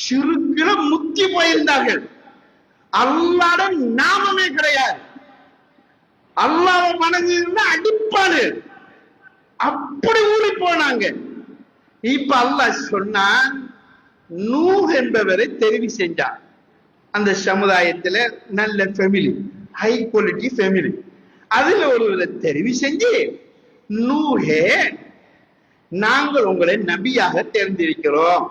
சிறுக்கில முத்தி போயிருந்தார்கள். அல்லாட நாமமே கிடையாது. அல்லாவ மனதிலிருந்து அடிப்பாரு அப்படி ஊறி போனாங்க. இப்ப அல்லாஹ் சொன்னா நூ என்பவரை தெரிவு செஞ்சார். அந்த சமுதாயத்துல நல்ல ஃபேமிலி ஹை குவாலிட்டி ஃபேமிலி அதுல ஒருவரை தெரிவு செஞ்சு நூஹே நாங்கள் உங்களை நபியாக தேர்ந்திருக்கிறோம்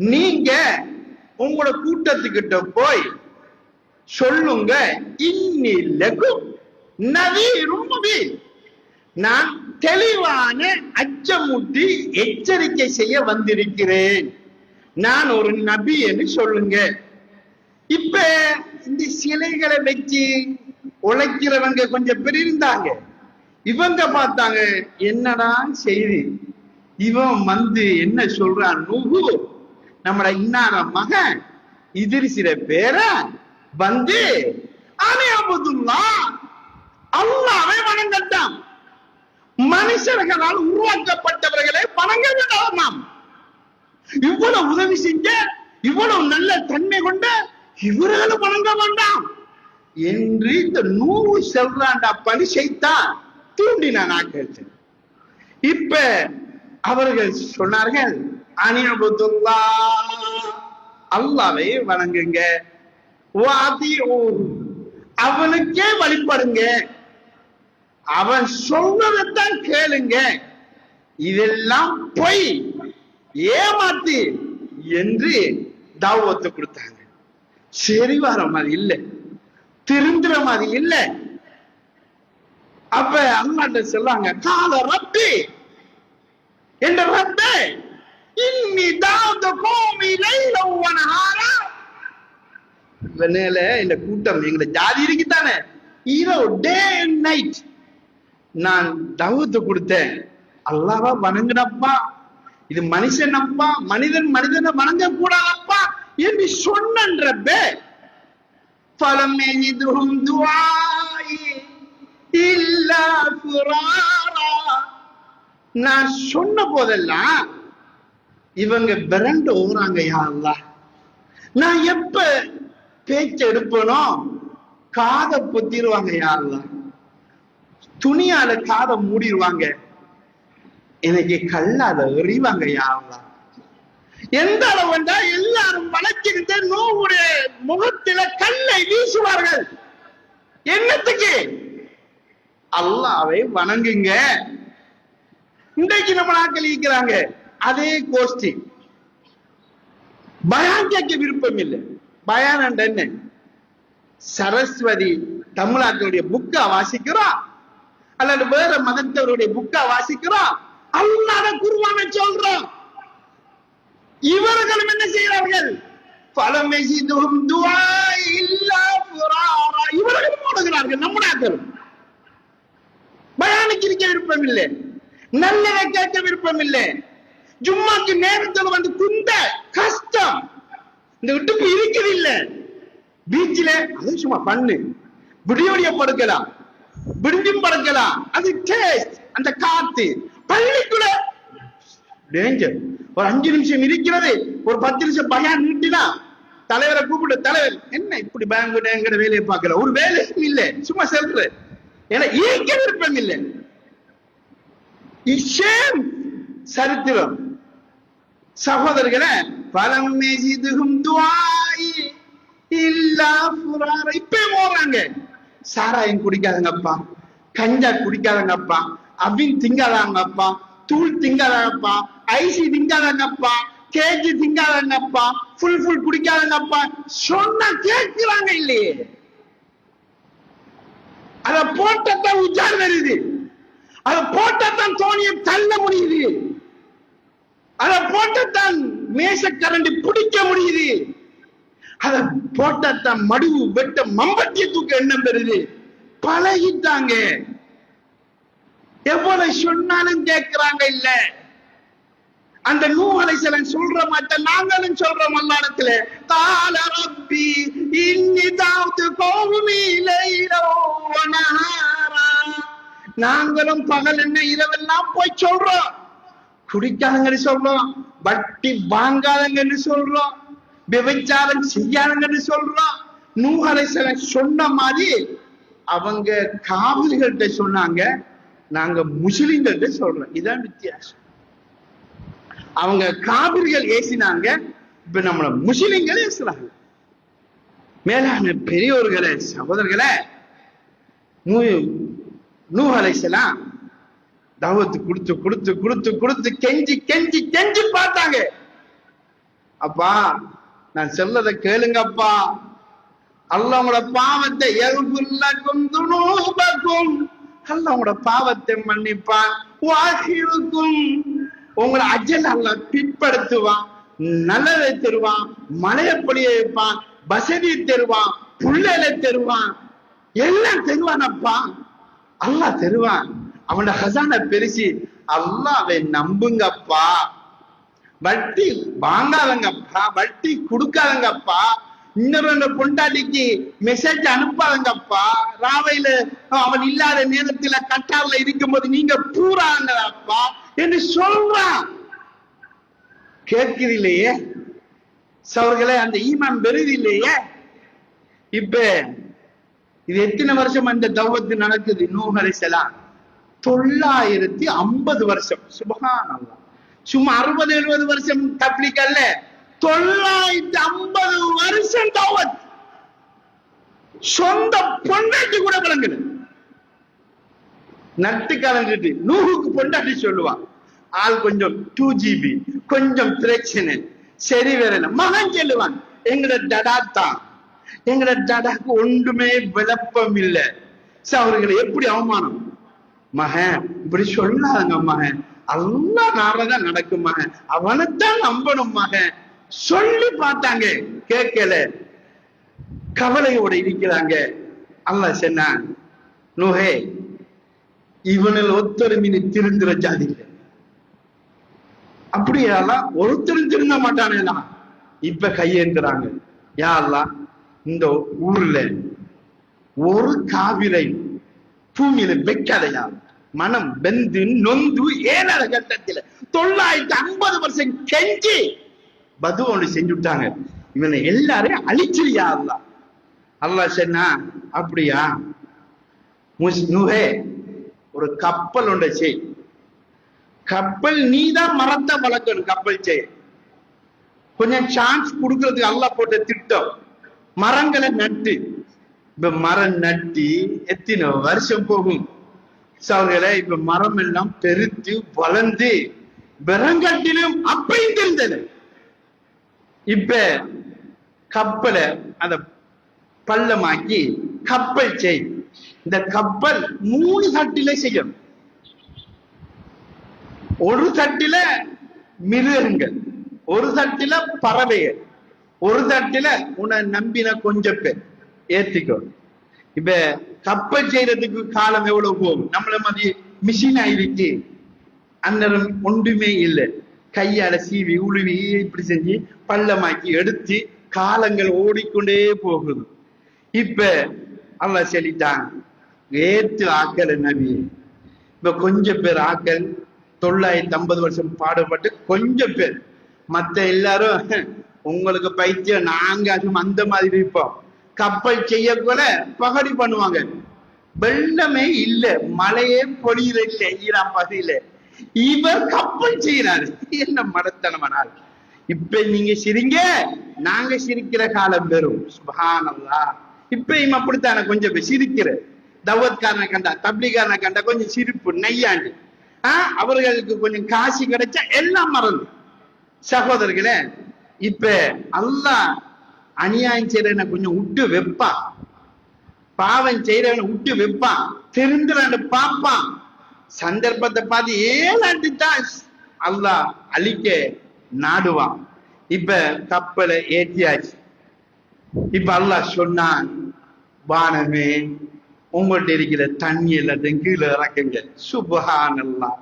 நீங்க உங்களோட கூட்டத்துக்கிட்ட போய் சொல்லுங்க. இன்னிலகும் நவீரும் நான் தெளிவான அச்சமுட்டி எச்சரிக்கை செய்ய வந்திருக்கிறேன். நான் ஒரு நபி என்று சொல்லுங்க. இப்ப இந்த சிலைகளை வச்சு உழைக்கிறவங்க கொஞ்சம் பேர் இருந்தாங்க இவங்க பார்த்தாங்க என்னடா செய்தி? இவன் வந்து என்ன சொல்றான்? நுகு நம்மள இன்னார மகன் இதிரிசிற பேர வந்து அபுதுல்லா அல்லாவே வணங்கட்டான் மனுஷர்களால் உருவாக்கப்பட்டவர்களை வணங்க வேண்டாம் இவ்வளவு உதவி செஞ்ச இவ்வளவு நல்ல தன்மை கொண்ட இவர்களும் வணங்க வேண்டாம். என்று இந்த நூறு செல்றாண்டா பணி செய்தான் தூண்டினான் ஆக்கள் இப்ப அவர்கள் சொன்னார்கள் அனியபுதுல்லா அல்லாவை வணங்குங்க. அவனுக்கே வழிபடுங்க. அவன் சொன்னதைத்தான் கேளுங்க. இதெல்லாம் பொய். ஏமாத்து என்று தாவத்தை கொடுத்தாங்க. சரி வர மாதிரி இல்லை. திருந்துற மாதிரி இல்லை. அப்ப அம்மாட்ட சொல்றாங்க கால ரப்பி. என்ற ரப்பே. இன்னி தாவத கோமி லைலவனஹாரா இந்த கூட்டம் எங்களை ஜாதி இருக்குதானே? இரவு டே அண்ட் நைட் நான் தவத்து கொடுத்தேன். அல்லாவா வணங்குனப்பா. இது மனுஷனப்பா. மனிதன் மனிதனை வணங்க கூடாதப்பா என்று சொன்னன்றப்பே. பலம் எதுவும் துவாயி இல்லா நான் சொன்ன போதெல்லாம் இவங்க பிரண்டு ஊறாங்க யா நான் எப்ப பேச்சு எடுப்பனோ காதை பொத்திடுவாங்க யாருல துணியால காதை மூடிடுவாங்க. எனக்கு கல்லாத எறிவாங்க யாருல எந்த அளவுண்டா எல்லாரும் வளர்ச்சிக்கிட்டு நோவுடைய முகத்தில கல்லை வீசுவார்கள். என்னத்துக்கு? அல்லாவை வணங்குங்க. இன்றைக்கு நம்ம நாட்கள் இருக்கிறாங்க அதே கோஷ்டி. பயான் கேட்க விருப்பம் இல்லை பயான் என்ன சரஸ்வதி தமிழ்நாட்டுடைய புக்கா வாசிக்கிறோம் அல்லது வேற மதத்தவருடைய புக்கா வாசிக்கிறோம் அல்லாத குருவான சொல்றோம். இவர்களும் என்ன செய்கிறார்கள்? பலமெசிதும் துவா இல்லா புராரா இவர்களும் ஓடுகிறார்கள் நம்ம நாட்கள் பயானுக்கு இருக்க விருப்பம் இல்லை நல்லதை கேட்க விருப்பம் இல்லை ஜும்மாக்கு நேரத்தில் வந்து குந்த கஷ்டம். இந்த விட்டுப்பு இருக்குது இல்ல அது சும்மா பண்ணு. விடியோடிய படுக்கலாம். விடிஞ்சும் படுக்கலாம். அது டேஸ்ட் அந்த காத்து. பள்ளிக்குள்ள டேஞ்சர் ஒரு அஞ்சு நிமிஷம் இருக்கிறது. ஒரு பத்து நிமிஷம் பயம் நீட்டினா தலைவரை கூப்பிட்டு தலைவர் என்ன இப்படி பேங்குங்கிற வேலையை பார்க்கல? ஒரு வேலையும் இல்லை. சும்மா செல்ற. ஏன்னா ஈக்க விருப்பம் இல்லை. இஷேம் சரித்திரம். சகோதரர்களே பலம் மேசிதுகும் துவாயி. இல்லா புரார இப்பே போறாங்க சாராயம் குடிக்காதங்கப்பா கஞ்சா குடிக்காதங்கப்பா அவின் திங்காதாங்கப்பா தூள் திங்காதாங்கப்பா ஐசி திங்காதாங்கப்பா கேஜி திங்காதாங்கப்பா ஃபுல் ஃபுல் குடிக்காதங்கப்பா சொன்னா கேட்கிறாங்க இல்லையே. அத போட்டத்தான் உச்சார் வருது. அத போட்டத்தான் தோணியை தள்ள முடியுது. அத போட்டத்தான் மேசக்கரண்டி பிடிக்க முடியுது. அத போட்டத்தான் மடுவு வெட்ட மம்பட்டிய தூக்க எண்ணம் பெறுது. பழகிட்டாங்க. எவ்வளவு சொன்னாலும் கேட்கிறாங்க இல்ல. அந்த நூலை சிலன் சொல்ற மாட்டேன் நாங்களும் சொல்றோம் மல்லாடத்துல கால ரப்பி இன்னி தாவது நாங்களும் பகல் என்ன இரவெல்லாம் போய் சொல்றோம். குடிக்காதங்கன்னு சொல்றோம் வட்டி வாங்காதங்கன்னு சொல்றோம் விபச்சாரம் செய்யாதங்கன்னு சொல்றோம் நூகலைசல சொன்ன மாதிரி அவங்க காவிரிகள்கிட்ட சொன்னாங்க நாங்க முஸ்லிம்கள்ட்ட சொல்றோம் இதான் வித்தியாசம் அவங்க காவிரிகள் ஏசினாங்க இப்ப நம்மள முஸ்லிம்கள் ஏசுறாங்க மேலான பெரியோர்களே சகோதரர்களே நூ அலைசலாம் தாவத்து கொடுத்து கொடுத்து கொடுத்து கொடுத்து கெஞ்சி கெஞ்சி கெஞ்சி பார்த்தாங்க. அப்பா நான் செல்லதை கேளுங்கப்பா. அல்லவங்களோட பாவத்தை எகுல்லக்கும் துணூபக்கும் அல்லவங்களோட பாவத்தை மன்னிப்பான். வாகிருக்கும் உங்களை அஜல் அல்ல பிற்படுத்துவான். நல்லதை தருவான். மலையை பொழிய வைப்பான். வசதி தருவான். புள்ளலை தருவான். எல்லாம் தருவானப்பா. அல்லாஹ் தருவான். அவனோட ஹசான பெருசு அல்லாவை நம்புங்கப்பா. வட்டி வாங்காதங்கப்பா. வட்டி கொடுக்காதங்கப்பா. இன்னொரு பொண்டாட்டிக்கு மெசேஜ் அனுப்பாதங்கப்பா. ராவையில அவன் இல்லாத நேரத்துல கட்டார்ல இருக்கும்போது நீங்க பூராங்கப்பா என்று சொல்றான். கேட்குது இல்லையே சவர்களே அந்த ஈமான் பெறுது இல்லையே இப்ப இது எத்தனை வருஷம் அந்த தௌவத்து நடக்குது? நூகலை செலாம் தொள்ளாயிரத்தி ஐம்பது வருஷம். சுபகான் அல்லா சும்மா அறுபது எழுபது வருஷம் தப்ளிக் அல்ல தொள்ளாயிரத்தி ஐம்பது வருஷம் தௌவத். சொந்த பொண்டாட்டி கூட விளங்குது நட்டு கலந்துட்டு நூறுக்கு பொண்டாட்டி சொல்லுவான் ஆள் கொஞ்சம் டூ ஜிபி கொஞ்சம் பிரச்சனை சரி வரல மகன் சொல்லுவான் எங்கட டடா தான். எங்கட டடாக்கு ஒன்றுமே விளப்பம் இல்லை. அவர்களை எப்படி அவமானம்? மகன். இப்படி சொல்லாதங்க மகன். எல்லாம் நாளதான் நடக்கும் மகன். அவனைத்தான் நம்பணும் மகன். சொல்லி பார்த்தாங்க. கேட்கல. கவலையோட இருக்கிறாங்க. அல்ல சென்னான் நோஹே இவனில் ஒத்தொருமினி திருந்துற ஜாதி இல்லை. அப்படியெல்லாம் ஒருத்தரும் திருந்த மாட்டானேனா இப்ப கையேந்துறாங்க. யாரெல்லாம் இந்த ஊர்ல ஒரு காவிரையும் பூமியில வைக்காதையா மனம் வெந்து நொந்து ஏழாத கட்டத்துல தொள்ளாயிரத்தி ஐம்பது பர்சன்ட் கெஞ்சி பது ஒன்று செஞ்சு விட்டாங்க. இவனை எல்லாரையும் அழிச்சிரியா அல்லா அல்லா சொன்னா அப்படியா? முஸ்- ஒரு கப்பல் ஒன்றை செய். கப்பல் நீதான் மரத்தை வளர்க்கணும் கப்பல் செய். கொஞ்சம் சான்ஸ் கொடுக்கறதுக்கு அல்லா போட்ட திட்டம். மரங்களை நட்டு இப்ப மரம் நட்டி எத்தனை வருஷம் போகும்? சவர்களே இப்ப மரம் எல்லாம் பெருத்து வளர்ந்து விரங்கட்டிலும் அப்பையும் தெரிந்தது இப்ப கப்பலை அத பள்ளமாக்கி கப்பல் செய். இந்த கப்பல் மூணு தட்டில செய்யும். ஒரு தட்டில மிருகங்கள் ஒரு தட்டில பறவைகள் ஒரு தட்டில உன நம்பின கொஞ்ச பேர். ஏத்திக்கோ. இப்ப கப்பல் செய்யறதுக்கு காலம் எவ்வளவு போகும்? நம்மள மாதிரி மிஷின் ஆயிடுச்சு அந்நேரம் ஒன்றுமே இல்லை. கையால சீவி உழுவி இப்படி செஞ்சு பள்ளமாக்கி எடுத்து காலங்கள் ஓடிக்கொண்டே போகுது. இப்ப அல்லாஹ் சொல்லிட்டான் ஏத்து ஆக்கல் நபி. இப்ப கொஞ்சம் பேர் ஆக்கல் தொள்ளாயிரத்தி ஐம்பது வருஷம் பாடுபட்டு கொஞ்சம் பேர். மத்த எல்லாரும் உங்களுக்கு பைத்தியம் நாங்க அது அந்த மாதிரி இருப்போம். கப்பல் செய்யக்கூட பகடி பண்ணுவாங்க. வெள்ளமே இல்ல. மழையே பொழியில இல்ல ஈரான் பகுதியில இவர் கப்பல் செய்யறாரு என்ன மடத்தனமனால் இப்ப நீங்க சிரிங்க. நாங்க சிரிக்கிற காலம் பெறும். இப்ப இப்பயும் அப்படித்தான. கொஞ்சம் சிரிக்கிற தவத்காரனை கண்டா தப்ளிகாரனை கண்டா கொஞ்சம் சிரிப்பு நையாண்டு ஆஹ் அவர்களுக்கு கொஞ்சம் காசு கிடைச்சா எல்லாம் மறந்து. சகோதரர்களே இப்ப அல்லாஹ் அநியாயம் செய்யறவனை கொஞ்சம் விட்டு வைப்பான் பாவம் செய்யறவனை விட்டு வைப்பான் திருந்துறான்னு பார்ப்பான் சந்தர்ப்பத்தை பார்த்து ஏழாண்டு தான் அல்லாஹ் அழிக்க நாடுவான். இப்ப கப்பலை ஏற்றியாச்சு இப்ப அல்லாஹ் சொன்னான் வானமே உங்கள்ட்ட இருக்கிற தண்ணி எல்லாத்தையும் கீழே இறக்குங்க. சுபஹானல்லாஹ்.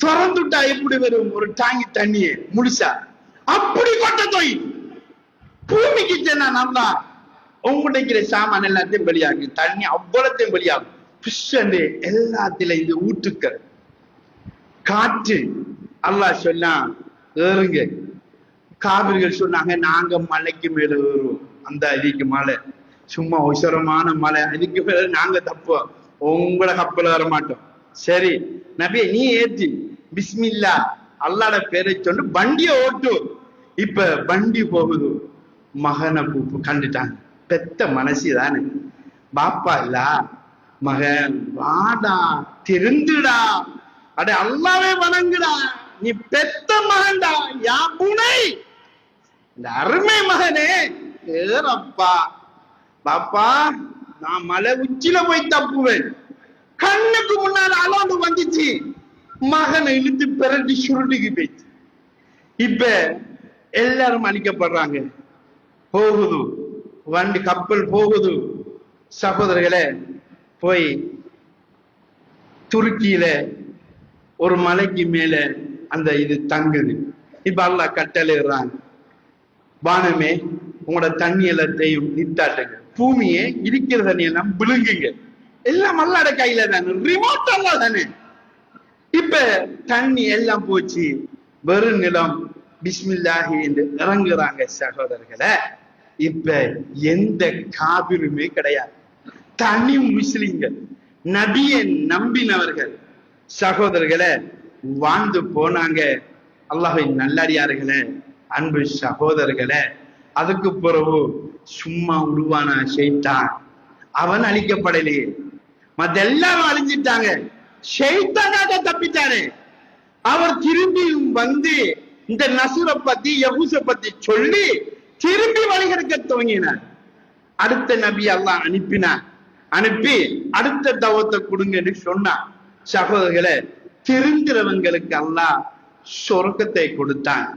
திறந்துட்டா எப்படி வரும்? ஒரு டாங்கி தண்ணியை முடிச்சா அப்படி கொட்ட தோய். பூமிக்கு சென்னா நல்லா உங்கள்ட்ட இருக்கிற சாமான் எல்லாத்தையும் வெளியாகும் தண்ணி அவ்வளத்தையும் வெளியாகும். பிஷ் எல்லாத்தில இது ஊற்றுக்கள். காற்று. அல்லாஹ் சொன்னா ஏறுங்க. காவிரிகள் சொன்னாங்க நாங்க மலைக்கு மேல ஏறுவோம். அந்த இதுக்கு மலை. சும்மா உசரமான மலை. அதுக்கு மேல நாங்க தப்போம் உங்களை கப்பல வர மாட்டோம். சரி நபி நீ ஏத்தி. பிஸ்மில்லா. அல்லாட பேரை சொல்லி. வண்டியை ஓட்டு. இப்ப வண்டி போகுது. மகனை கூப்பு கண்டுட்டாங்க. பெத்த மனசு தானே பாப்பா இல்ல மகன் வாடா திருந்துடா அட அல்லாவே வணங்குடா. நீ பெத்த மகன்டா. யா புனை. இந்த அருமை மகனே ஏறப்பா. பாப்பா நான் மலை உச்சில போய் தப்புவேன். கண்ணுக்கு முன்னால அலாண்டு வந்துச்சு. மகனை இழுத்து பிறண்டு சுருட்டிக்கு போயிடுச்சு. இப்ப எல்லாரும் அழிக்கப்படுறாங்க போகுது. வண்டி கப்பல் போகுது. சகோதரர்களே போய் துருக்கியில ஒரு மலைக்கு மேல அந்த இது தங்குது. இப்ப அல்லா கட்டளைறாங்க வானமே உங்களோட தண்ணி எல்லாத்தையும் நித்தாட்டுங்க. பூமியே இருக்கிற தண்ணி எல்லாம் விழுங்குங்க. எல்லாம் அல்லாட கையில தானே. ரிமோட் அல்லா தானே. இப்ப தண்ணி எல்லாம் போச்சு. வெறும் நிலம். பிஸ்மில்லாஹி என்று இறங்குறாங்க சகோதரர்களை. இப்ப எந்த காபிருமே கிடையாது. தனி முஸ்லிம்கள். நபியை நம்பினவர்கள் சகோதரர்களை வாழ்ந்து போனாங்க. அல்லாஹின் நல்லடியார்களே அன்பு சகோதரர்களே அதுக்கு பிறகு சும்மா உருவான செய்தான் அவன் அழிக்கப்படலையே மத்த எல்லாரும் அழிஞ்சிட்டாங்க ஷைத்தானாக தப்பிட்டானே அவர் திரும்பியும் வந்து இந்த நசுரை பத்தி யகுச பத்தி சொல்லி திரும்பி வழிகெடுக்க துவங்கினார் அடுத்த நபி அல்லாஹ் அனுப்பினார் அனுப்பி அடுத்த தவத்தை கொடுங்கன்னு சொன்னா சகோதரர்களை திருந்துறவங்களுக்கு அல்லாஹ் சொர்க்கத்தை கொடுத்தான்.